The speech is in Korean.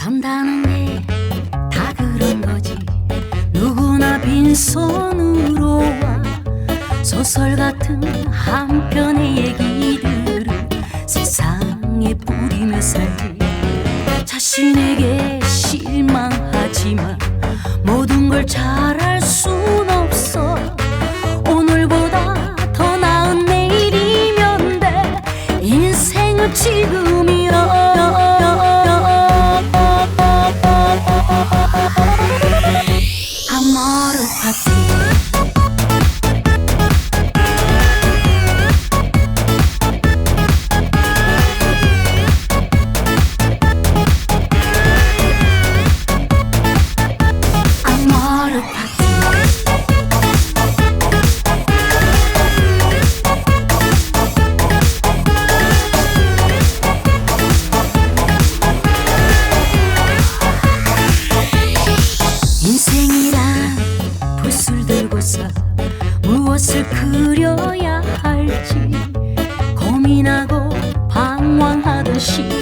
산다는 게 다 그런 거지. 누구나 빈손으로 와. 소설 같은 한 편의 얘기들을 세상에 뿌리며 살지. 자신에게 들고서 무엇을 그려야 할지 고민하고 방황하듯이